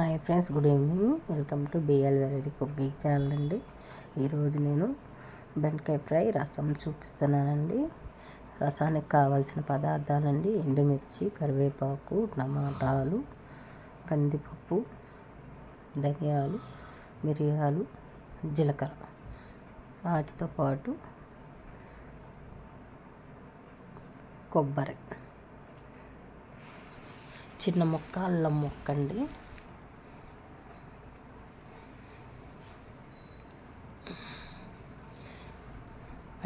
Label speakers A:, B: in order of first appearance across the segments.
A: Hi friends good evening. Welcome to BL variety cooking channel అండి. ఈరోజు నేను బెండకాయ ఫ్రై రసం చూపిస్తున్నానండి. రసానికి కావాల్సిన పదార్థాలండి ఎండుమిర్చి కరివేపాకు టమాటాలు కందిపప్పు ధనియాలు మిరియాలు జీలకర్ర. వాటితో పాటు కొబ్బరి. చిన్న ముక్క అల్లం ముక్క అండి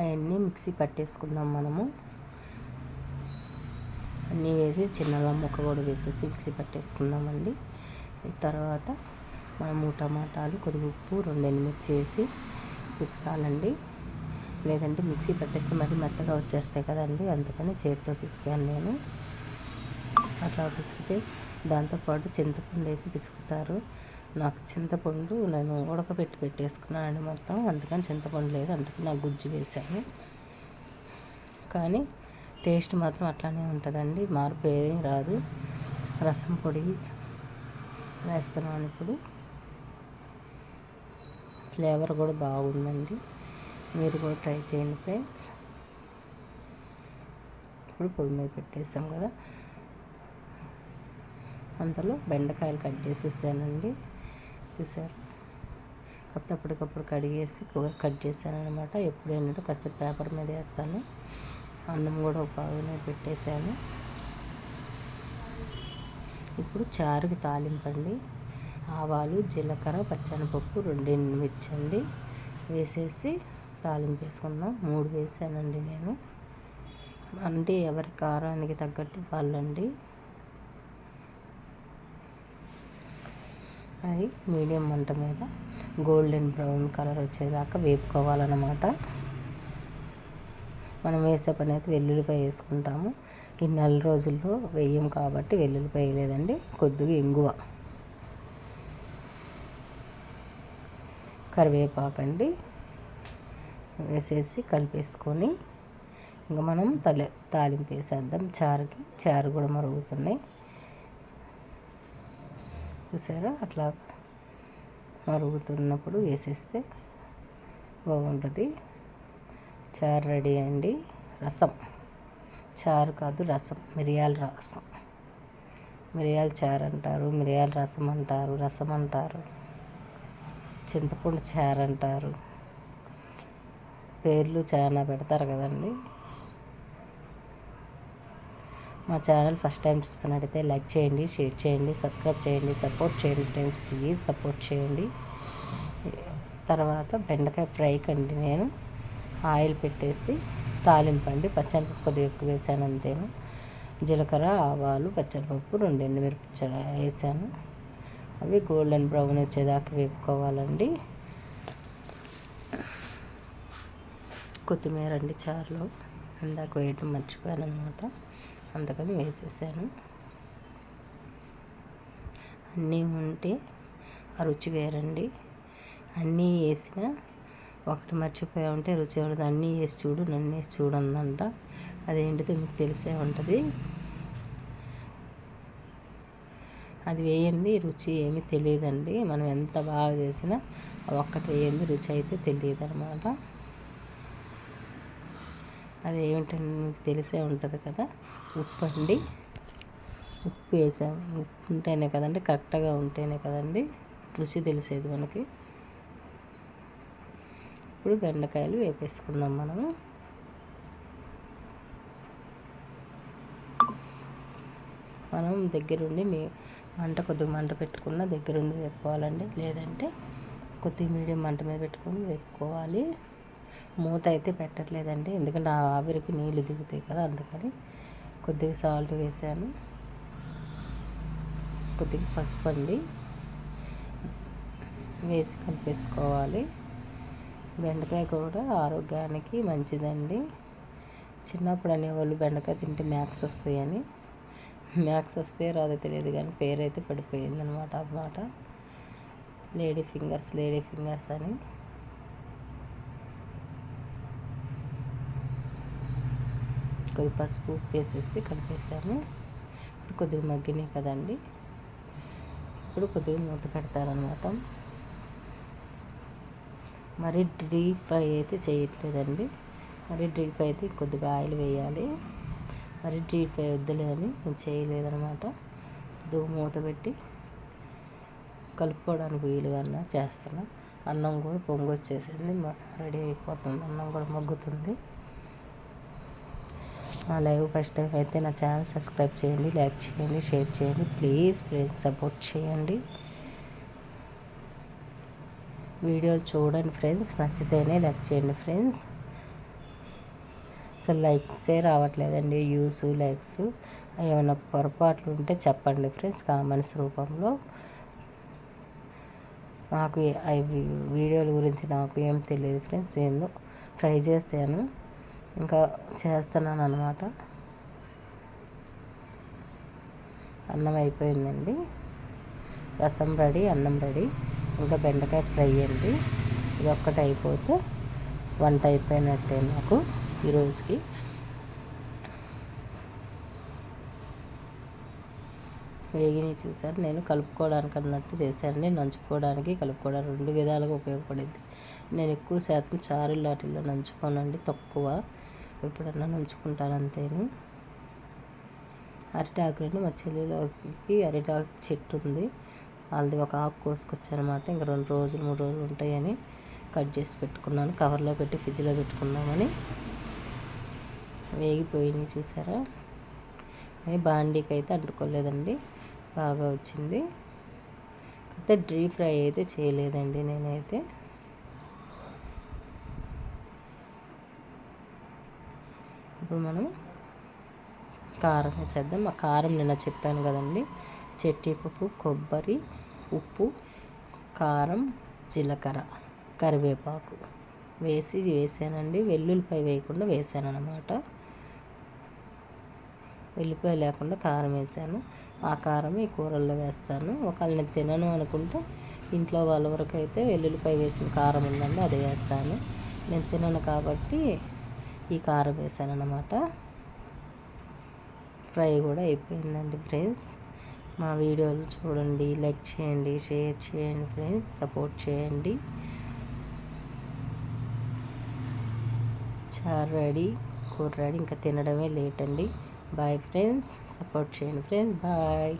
A: అవన్నీ మిక్సీ పట్టేసుకుందాం మనము. అన్నీ వేసి చిన్నగా ముక్క కూడా వేసేసి మిక్సీ పట్టేసుకుందామండి. తర్వాత మనము టమాటాలు కొద్దిగా ఉప్పు రెండు ఎనిమిది చేసి పిసకాలండి. లేదంటే మిక్సీ పట్టేస్తే మరీ మెత్తగా వచ్చేస్తాయి కదండి అందుకని చేతితో పిసికాను నేను. అట్లా పిసికితే దాంతోపాటు చింతపండు వేసి పిసుకుతారు. నాకు చింతపండు నేను ఉడకబెట్టి పెట్టేసుకున్నానండి మొత్తం. అందుకని చింతపండు లేదు అందుకని నాకు గుజ్జు వేసాను కానీ టేస్ట్ మాత్రం అట్లానే ఉంటుందండి మార్పు ఏమీ రాదు. రసం పొడి వేస్తున్నాను ఇప్పుడు. ఫ్లేవర్ కూడా బాగుందండి. మీరు కూడా ట్రై చేయండి ఫ్రెండ్స్. ఇప్పుడు పొయ్యి మీద పెట్టేసాం కదా. అంతలో బెండకాయలు కట్ చేసేసానండి. చూసారు కొత్త అప్పటికప్పుడు కడిగేసి కట్ చేశాను అనమాట ఎప్పుడు ఏంటంటే కాస్త పేపర్ మీద వేస్తాను. అన్నం కూడా ఒక పావునే పెట్టేశాను. ఇప్పుడు చారుకి తాలింపండి. ఆవాలు జీలకర్ర పచ్చనిపప్పు మిర్చి అండి వేసేసి తాలింపు వేసుకుందాం. మూడు వేసానండి నేను. అంటే ఎవరి కారానికి తగ్గట్టు వాళ్ళండి. అది మీడియం మంట మీద. గోల్డెన్ బ్రౌన్ కలర్ వచ్చేదాకా వేపుకోవాలన్నమాట. మనం వేసే పని అయితే వెల్లుల్లిపాయ వేసుకుంటాము. ఈ నెల రోజుల్లో వేయం కాబట్టి వెల్లుల్లిపాయ వేయలేదండి కొద్దిగా ఇంగువ. కరివేపాకండి వేసేసి కలిపేసుకొని ఇంకా మనం తలే తాలింపు వేసేద్దాం. చారుకి చారు కూడా మరుగుతున్నాయి. చూసారా? అట్లా మరుగుతున్నప్పుడు వేసేస్తే బాగుంటుంది. చారు రెడీ అండి. రసం. చారు కాదు రసం. మిరియాల రసం. మిరియాల చారు అంటారు మిరియాల రసం అంటారు రసం అంటారు. చింతపండు చారు అంటారు. పేర్లు చాలా పెడతారు కదండి. మా ఛానల్ ఫస్ట్ టైం చూస్తున్నట్టయితే లైక్ చేయండి షేర్ చేయండి సబ్స్క్రైబ్ చేయండి సపోర్ట్ చేయండి ఫ్రెండ్స్ ప్లీజ్ సపోర్ట్ చేయండి. తర్వాత బెండకాయ ఫ్రై కండి నేను. ఆయిల్ పెట్టేసి తాలింపండి పచ్చనిపప్పు కొద్దిగా ఎక్కువ వేసాను అంతేను. జీలకర్ర ఆవాలు పచ్చనిపప్పు రెండు ఎండుమిరపచ్చ వేసాను. అవి గోల్డెన్ బ్రౌన్ వచ్చేదాకా వేపుకోవాలండి. కొత్తిమీర అండి చారులో. ఇందాక వేయటం మర్చిపోయాను అనమాట అందుకని వేసేసాను. అన్నీ ఉంటే ఆ రుచి వేరండి. అన్నీ వేసిన ఒకటి మర్చిపోయా ఉంటే రుచి ఉండదు. అన్నీ వేసి చూడు నన్ను వేసి చూడందంట అదేంటిదో మీకు తెలిసే ఉంటుంది. అది వేయండి రుచి ఏమీ తెలియదండి. మనం ఎంత బాగా చేసినా ఒక్కటి వేయండి రుచి అయితే తెలియదు అనమాట అది ఏమిటంటే మీకు తెలిసే ఉంటుంది కదా? ఉప్పు అండి ఉప్పు వేసాము ఉప్పు ఉంటేనే కదండి కరెక్ట్గా ఉంటేనే కదండి. రుచి తెలిసేది మనకి. ఇప్పుడు బెండకాయలు వేపేసుకుందాం మనము. మనం దగ్గరుండి మీ మంట కొద్దిగా మంట పెట్టుకున్న దగ్గరుండి వేపుకోవాలండి. లేదంటే కొద్దిగా మీడియం మంట మీద పెట్టుకొని వేపుకోవాలి. మూత అయితే పెట్టట్లేదండి. ఎందుకంటే ఆ ఆవిరికి నీళ్ళు దిగుతాయి కదా అందుకని కొద్దిగా సాల్ట్ వేసాను. కొద్దిగా పసుపు అండి. వేసి కలిపేసుకోవాలి. బెండకాయ కూడా ఆరోగ్యానికి మంచిదండి. చిన్నప్పుడు అనేవాళ్ళు బెండకాయ తింటే మ్యాక్స్ వస్తాయని. మ్యాక్స్ వస్తే రాదో తెలియదు కానీ పేరైతే పడిపోయింది అనమాట అన్నమాట లేడీ ఫింగర్స్ లేడీ ఫింగర్స్ అని. కొద్ది పసుపు వేసేసి కలిపేసాను ఇప్పుడు కొద్దిగా మగ్గినాయి కదండి. ఇప్పుడు కొద్దిగా మూత పెడతారనమాట. మరి డీప్ ఫ్రై అయితే చేయట్లేదండి. మరి డీప్ ఫ్రై అయితే కొద్దిగా ఆయిల్ వేయాలి. మరి డీప్ ఫ్రై వద్దులే అని నేను చేయలేదనమాట. కొద్దిగా మూత పెట్టి కలుపుకోవడానికి వీలుగా చేస్తున్నా. అన్నం కూడా పొంగొచ్చేసింది. రెడీ అయిపోతుంది. అన్నం కూడా మగ్గుతుంది. మా లైవ్ ఫస్ట్ టైం అయితే నా ఛానల్ సబ్స్క్రైబ్ చేయండి లైక్ చేయండి షేర్ చేయండి ప్లీజ్ ఫ్రెండ్స్ సపోర్ట్ చేయండి. వీడియోలు చూడండి ఫ్రెండ్స్ నచ్చితేనే లైక్ చేయండి ఫ్రెండ్స్. అసలు లైక్సే రావట్లేదండి యూస్ లైక్స్ ఏమైనా పొరపాట్లు ఉంటే చెప్పండి ఫ్రెండ్స్ కామెంట్స్ రూపంలో. నాకు వీడియోల గురించి నాకు ఏం తెలియదు ఫ్రెండ్స్ ఏందో ట్రై చేస్తాను. ఇంకా చేస్తున్నాను అనమాట అన్నం అయిపోయిందండి. రసం రెడీ అన్నం రెడీ. ఇంకా బెండకాయ ఫ్రై అండి. ఇది ఒక్కటి అయిపోతే వంట అయిపోయినట్టే నాకు ఈరోజుకి వేగిని చూసారు. నేను కలుపుకోవడానికి అన్నట్టు చేశాను నంచుకోవడానికి కలుపుకోవడానికి రెండు విధాలుగా ఉపయోగపడింది. నేను ఎక్కువ శాతం చారు లాటిల్లో నంచుకోనండి తక్కువ. ఎప్పుడన్నా ఉంచుకుంటాను అంతేను. అరిటాకులని మా చెల్లిలోకి అరిటాకు చెట్టు ఉంది. వాళ్ళది ఒక ఆకు కోసుకొచ్చానమాట. ఇంకా రెండు రోజులు మూడు రోజులు ఉంటాయని కట్ చేసి పెట్టుకున్నాను. కవర్లో పెట్టి ఫ్రిడ్జ్లో పెట్టుకున్నామని వేగిపోయినాయి చూసారా? బాండీకి అయితే అంటుకోలేదండి. బాగా వచ్చింది. కాకపోతే డీప్ ఫ్రై అయితే చేయలేదండి నేనైతే. ఇప్పుడు మనం కారం వేసేద్దాం. ఆ కారం నిన్న చెప్పాను కదండి. చెట్టిపప్పు కొబ్బరి ఉప్పు కారం జీలకర్ర కరివేపాకు వేసి వేసానండి. వెల్లుల్లిపాయ వేయకుండా వేసాను అనమాట వెల్లిపాయ లేకుండా కారం వేసాను. ఆ కారం ఈ కూరల్లో వేస్తాను. ఒకవేళ నేను తినను అనుకుంటే ఇంట్లో వాళ్ళ వరకు అయితే వెల్లుల్లిపాయ వేసిన కారం ఉందండి అది వేస్తాను. నేను తినను కాబట్టి ఈ కారం వేసాను అనమాట ఫ్రై కూడా అయిపోయిందండి ఫ్రెండ్స్. మా వీడియోలు చూడండి లైక్ చేయండి షేర్ చేయండి ఫ్రెండ్స్ సపోర్ట్ చేయండి. చారు రెడీ కూర రెడీ ఇంకా తినడమే లేట్ అండి. బాయ్ ఫ్రెండ్స్ సపోర్ట్ చేయండి ఫ్రెండ్స్ బాయ్.